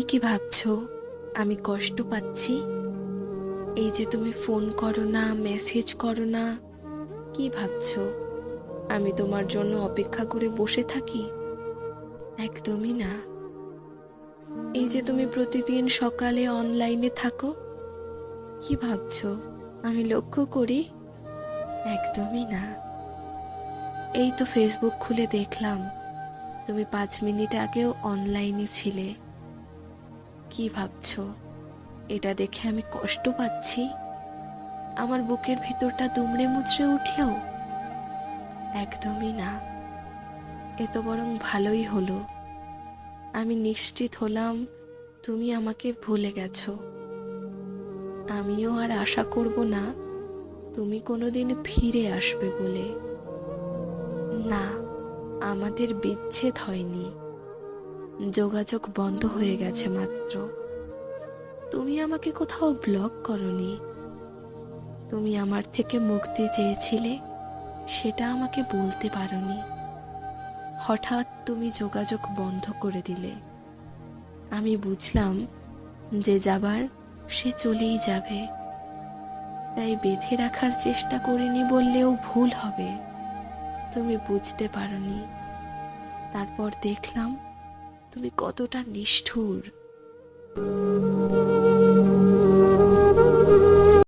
তুমি কি ভাবছ? আমি কষ্ট পাচ্ছি? এই যে তুমি ফোন করো না, মেসেজ করো না, কি ভাবছ? আমি তোমার জন্য অপেক্ষা করে বসে থাকি? একদমই না। এই যে তুমি প্রতিদিন সকালে অনলাইনে থাকো, কি ভাবছ? আমি লক্ষ্য করি, একদমই না। এই তো ফেসবুক খুলে দেখলাম। তুমি পাঁচ মিনিট আগেও অনলাইনে ছিলে। কি ভাবছ? এটা দেখে আমি কষ্ট পাচ্ছি। আমার বুকের ভিতরটা দুমড়ে মুচড়ে উঠলেও একদমই না। এ তো বরং ভালোই হলো। আমি নিশ্চিত হলাম তুমি আমাকে ভুলে গেছো। আমিও আর আশা করব না তুমি কোনোদিন ফিরে আসবে বলে। না, আমাদের বিচ্ছেদ হয়নি। যোগাযোগ বন্ধ হয়ে গেছে মাত্র। তুমি আমাকে কোথাও ব্লক করনি। তুমি আমার থেকে মুক্তি চেয়েছিলে, সেটা আমাকে বলতে পারোনি। হঠাৎ তুমি যোগাযোগ বন্ধ করে দিলে। আমি বুঝলাম যে যাবার, সে চলেই যাবে। তাই বেঁধে রাখার চেষ্টা করিনি বললেও ভুল হবে। তুমি বুঝতে পারোনি। তারপর দেখলাম তুমি কতটা নিষ্ঠুর।